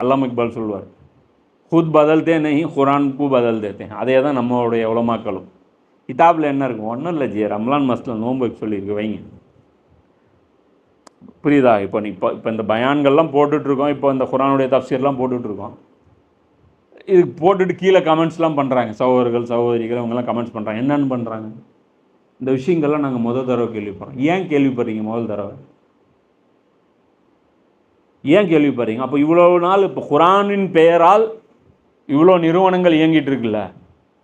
அல்லாம் இக்பால் சொல்வார் ஹுத் பதல்தே நெஹி குரான்கு பதல் தேத்தே அதே தான் நம்மளுடைய உலமாக்களும். கிதாபில் என்ன இருக்கும் ஒன்றும் இல்லை ஜி ரம்லான் மாதத்தில் நோன்பு சொல்லியிருக்கு வைங்க. புரியுதா? இப்போ நீ இப்போ இப்போ இந்த பயான்கள்லாம் போட்டுட்ருக்கோம் இப்போ இந்த குரானுடைய தப்சீர்லாம் போட்டுட்ருக்கோம். இது போட்டுட்டு கீழே கமெண்ட்ஸ்லாம் பண்ணுறாங்க சகோதரர்கள் சகோதரிகள் இவங்கெல்லாம் கமெண்ட்ஸ் பண்ணுறாங்க என்னென்னு பண்ணுறாங்க இந்த விஷயங்கள்லாம் நாங்கள் முதல் தடவை கேள்விப்படுறோம். ஏன் கேள்விப்படுறீங்க முதல் தடவை? ஏன் கேள்விப்படுறீங்க அப்போ இவ்வளோ நாள் இப்போ குரானின் பெயரால் இவ்வளோ நிறுவனங்கள் இயங்கிட்டு இருக்குல்ல?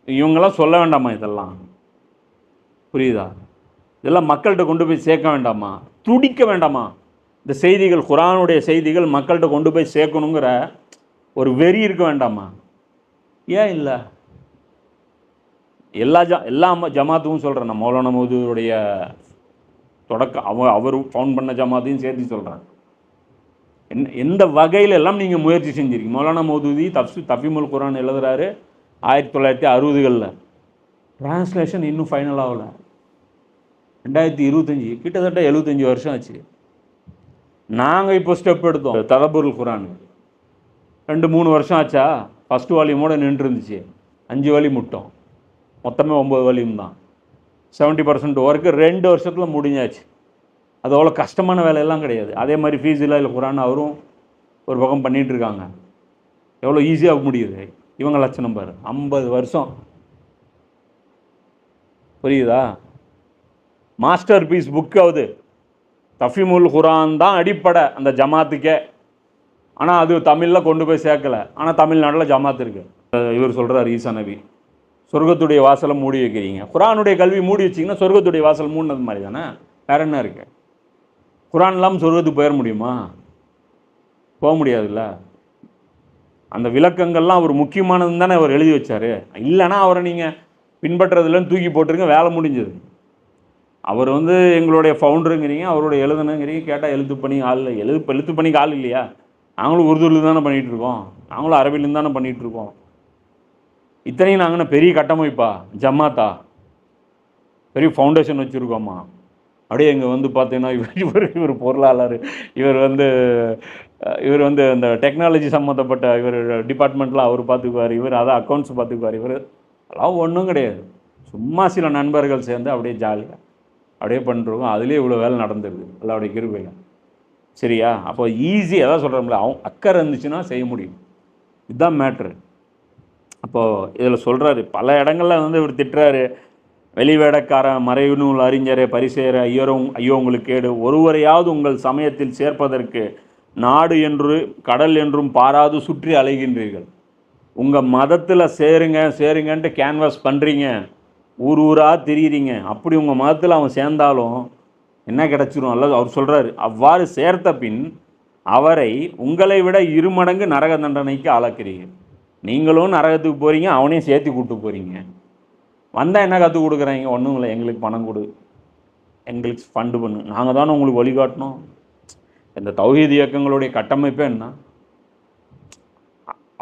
இவங்கெல்லாம் சொல்ல வேண்டாமா இதெல்லாம்? புரியுதா? இதெல்லாம் மக்கள்கிட்ட கொண்டு போய் சேர்க்க வேண்டாமா? துடிக்க வேண்டாமா? இந்த செய்திகள் குரானுடைய செய்திகள் மக்கள்கிட்ட கொண்டு போய் சேர்க்கணுங்கிற ஒரு வெறி இருக்க வேண்டாமா? ஏன் இல்லை? எல்லா ஜ எல்லா ம- ஜமாத்தும் சொல்கிறேன் நான். மௌலான மோதுடைய தொடக்க அவ அவர் ஃபவுண்ட் பண்ண ஜமாத்தையும் சேர்த்து சொல்கிறேன் எந்த வகையில எல்லாம் நீங்கள் முயற்சி செஞ்சிருக்கீங்க? மௌலானா மௌதூதி தப்சு தஃபிமுல் குரான் எழுதுறாரு ஆயிரத்தி தொள்ளாயிரத்தி அறுபதுகளில். டிரான்ஸ்லேஷன் இன்னும் ஃபைனல் ஆகல. ரெண்டாயிரத்தி இருபத்தஞ்சி கிட்டத்தட்ட எழுபத்தஞ்சி வருஷம் ஆச்சு. நாங்கள் இப்போ ஸ்டெப் எடுத்தோம் தலபுருள் குரான் ரெண்டு மூணு வருஷம் ஆச்சா? ஃபஸ்ட்டு வால்யூமோட நின்று இருந்துச்சு அஞ்சு வலி முட்டோம். மொத்தமே ஒம்பது வால்யூம் தான். செவன்ட்டி பர்சன்ட் ஒர்க்கு ரெண்டு வருஷத்தில் முடிஞ்சாச்சு. அது அவ்வளோ கஷ்டமான வேலையெல்லாம் கிடையாது. அதே மாதிரி ஃபீஸ் இல்லை இல்லை குரான் அவரும் ஒரு பக்கம் பண்ணிகிட்ருக்காங்க எவ்வளோ ஈஸியாக முடியுது. இவங்க லட்சணம் பாரு. ஐம்பது வருஷம். புரியுதா? மாஸ்டர் பீஸ் புக் ஆகுது தஃபிமுல் குரான் தான் அடிப்படை அந்த ஜமாத்துக்கே. ஆனால் அது தமிழில் கொண்டு போய் சேர்க்கல. ஆனால் தமிழ்நாட்டில் ஜமாத் இருக்குது இவர் சொல்கிறார் ஈசா நபி. சொர்க்கத்துடைய வாசலை மூடி வைக்கிறீங்க. குரானுடைய கல்வி மூடி வச்சிங்கன்னா சொர்க்கத்துடைய வாசல் மூடினது மாதிரி தானே? வேற என்ன இருக்குது குரான் இல்லாமல் சொர்க்கத்துக்கு போயிட முடியுமா? போக முடியாதுல்ல? அந்த விளக்கங்கள்லாம் அவர் முக்கியமானதுன்னு தானே அவர் எழுதி வச்சார். இல்லைன்னா அவரை நீங்கள் பின்பற்றதுலன்னு தூக்கி போட்டுருங்க வேலை முடிஞ்சது. அவர் வந்து எங்களுடைய ஃபவுண்டருங்கிறீங்க அவருடைய எழுதுனுங்கிறீங்க கேட்டால் எழுத்து பண்ணி ஆள் இல்லை. எழுது எழுத்து பணிக்கு ஆள் இல்லையா? நாங்களும் உருதுல தானே பண்ணிகிட்டு இருக்கோம். நாங்களும் அரபிலேருந்து தானே பண்ணிகிட்டு இருக்கோம். இத்தனையும் நாங்கள் பெரிய கட்டமைப்பா? ஜமாத்தா. பெரிய ஃபவுண்டேஷன் வச்சுருக்கோம்மா. அப்படியே இங்கே வந்து பார்த்தீங்கன்னா இவர் இவர் இவர் பொருளாளர். இவர் வந்து இவர் வந்து அந்த டெக்னாலஜி சம்மந்தப்பட்ட இவர் டிபார்ட்மெண்ட்டில் அவர் பார்த்துக்குவார் இவர் அதை அக்கௌண்ட்ஸ் பார்த்துக்குவார் இவர் அதெல்லாம் ஒன்றும் கிடையாது. சும்மா சில நண்பர்கள் சேர்ந்து அப்படியே ஜாலியாக அப்படியே பண்ணுறோம் அதுலேயே இவ்வளோ வேலை நடந்துருது. எல்லாருடைய கிருபையில். சரியா? அப்போ ஈஸி அதான் சொல்கிறோம்ல அவன் அக்கறை இருந்துச்சுன்னா செய்ய முடியும். இதுதான் மேட்ரு அப்போது இதில் சொல்கிறாரு பல இடங்களில் வந்து இவர் திட்டுறாரு. வெளிவேடக்கார மறைநூல் அறிஞரே பரிசேர ஐயரோ ஐயோ உங்களுக்கு கேடு. ஒருவரையாவது உங்கள் சமயத்தில் சேர்ப்பதற்கு நாடு என்று கடல் என்றும் பாராது சுற்றி அலைகின்றீர்கள். உங்கள் மதத்தில் சேருங்க சேருங்கன்ட்டு கேன்வாஸ் பண்ணுறீங்க ஊர் ஊராக திரியிறீங்க. அப்படி உங்கள் மதத்தில் அவன் சேர்ந்தாலும் என்ன கிடச்சிரும்? அல்லது அவர் சொல்கிறாரு அவ்வாறு சேர்த்த பின் அவரை உங்களை விட இருமடங்கு நரக தண்டனைக்கு ஆளாக்குறீங்க நீங்களும் நரகத்துக்கு போகிறீங்க அவனையும் சேர்த்து கூப்பிட்டு போகிறீங்க வந்தால் என்ன கற்றுக் கொடுக்குறீங்க? ஒன்றும் இல்லை. எங்களுக்கு பணம் கொடு. எங்களுக்கு ஃபண்டு பண்ணு. நாங்கள் தானே உங்களுக்கு வழிகாட்டணும் இந்த தௌஹீத் இயக்கங்களுடைய கட்டமைப்பே என்ன?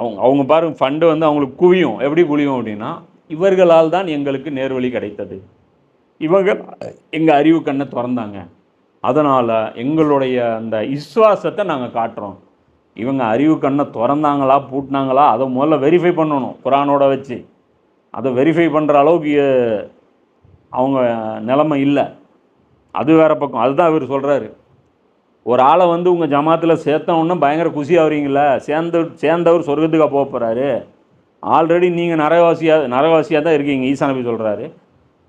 அவங்க அவங்க பாருங்க ஃபண்டு வந்து அவங்களுக்கு குவியும். எப்படி குவியும் அப்படின்னா இவர்களால் தான் எங்களுக்கு நேர்வழி கிடைத்தது. இவங்க எங்கள் அறிவு கண்ணை திறந்தாங்க. அதனால் எங்களுடைய அந்த விசுவாசத்தை நாங்கள் காட்டுறோம். இவங்க அறிவு கண்ணை திறந்தாங்களா பூட்டினாங்களா அதை முதல்ல வெரிஃபை பண்ணணும். குரானோட வச்சு. அதை வெரிஃபை பண்ணுற அளவுக்கு அவங்க நிலமை இல்லை. அது வேறு பக்கம். அதுதான் இவர் சொல்கிறாரு ஒரு ஆளை வந்து உங்கள் ஜமாத்தில் சேர்த்தவொன்னே பயங்கர குஷி ஆகுறீங்களா சேர்ந்து சேர்ந்தவர் சொர்க்கத்துக்காக போக போகிறாரு ஆல்ரெடி நீங்கள் நரகவாசியாக நரகவாசியாக தான் இருக்கீங்க ஈசா நபி சொல்கிறாரு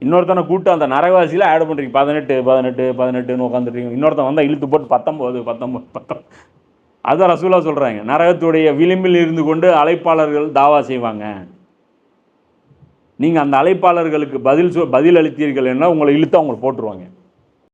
இன்னொருத்தனை கூப்பிட்டு அந்த நரகவாசியில் ஆட் பண்ணுறீங்க பதினெட்டு பதினெட்டு பதினெட்டுன்னு உட்காந்துருக்கீங்க இன்னொருத்தன் வந்தால் இழுத்து போட்டு பத்தொம்போது பத்தொம்போது பத்தம் அதுதான் ரசூலா சொல்கிறாங்க நரகத்துடைய விளிம்பில் இருந்து கொண்டு அழைப்பாளர்கள் தாவா செய்வாங்க. நீங்கள் அந்த அழைப்பாளர்களுக்கு பதில் சொ பதில் அளித்தீர்கள் என்ன உங்களை இழுத்து அவங்களை போட்டுருவாங்க.